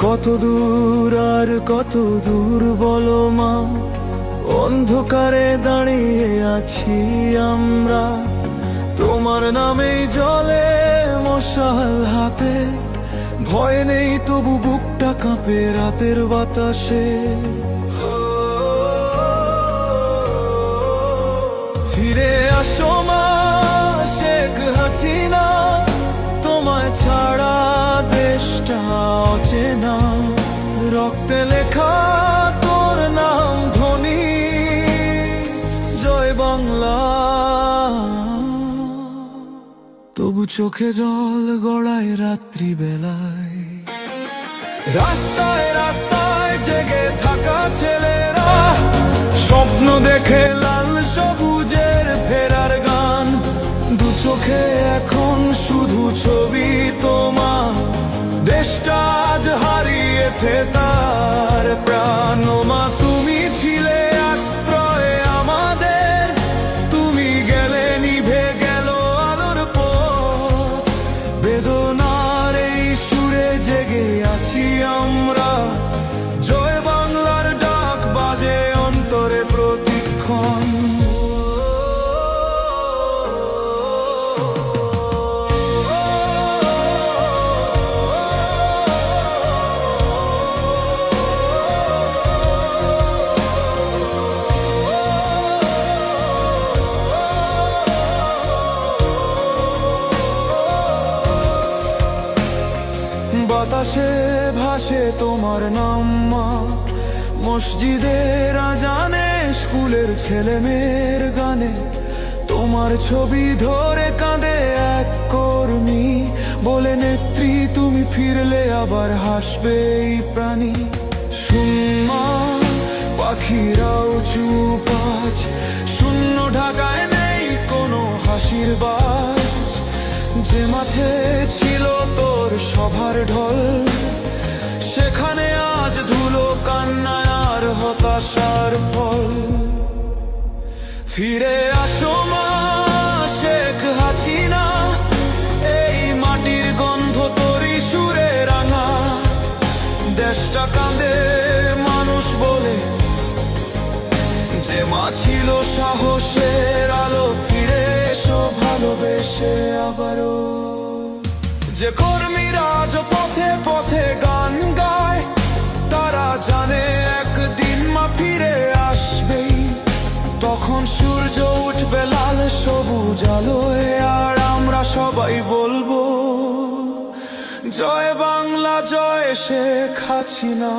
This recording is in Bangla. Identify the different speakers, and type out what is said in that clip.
Speaker 1: কত দূর আর কত দূর বলো মা। অন্ধকারে দাঁড়িয়ে আছি আমরা। তোমার নামেই জলে মশাল হাতে। ভয় নেই তবু বুকটা কাঁপে রাতের বাতাসে। ফিরে আসো মা, শেখ হাসিনা। অচেনা। রক্তে লেখা তোর নাম ধ্বনি জয় বাংলা। তবু চোখে জল গড়ায় রাত্রি বেলায় রাস্তায় রাস্তায় জেগে থাকা ছেলেরা। স্বপ্ন দেখে লাল সবুজের ফেরার গান। দু চোখে এখন শুধু ছবি। হারিয়েছে তার বাতাসে ভাসে তোমার নাম মা মসজিদের আজানে, স্কুলের ছেলে মেয়ের গানে। তোমার ছবি ধরে কাঁদে এক কর্মী। বলে, নেত্রী, তুমি ফিরলে আবার হাসবে এই প্রাণী। সুম্মা পাখিরাও চুপ শূন্য ঢাকায় নেই কোনো হাসির বাজ। যে মাঠে ছিল তোর সভার ঢল। সেখানে আজ ধুলো কান্নায় আর হতাশার ফল। ফিরে আসো মা শেখ হাসিনা, এই মাটির গন্ধ তোরই সুরে রাঙা। দেশটা কাঁদে মানুষ বলে, যে মা ছিল সাহসের আলো, ফিরে এসো ভালোবেসে আবারও। যে কর্মীরা সূর্য উঠবে লাল সবুজ আলোয় আর আমরা সবাই বলব জয় বাংলা জয় শেখ হাসিনা।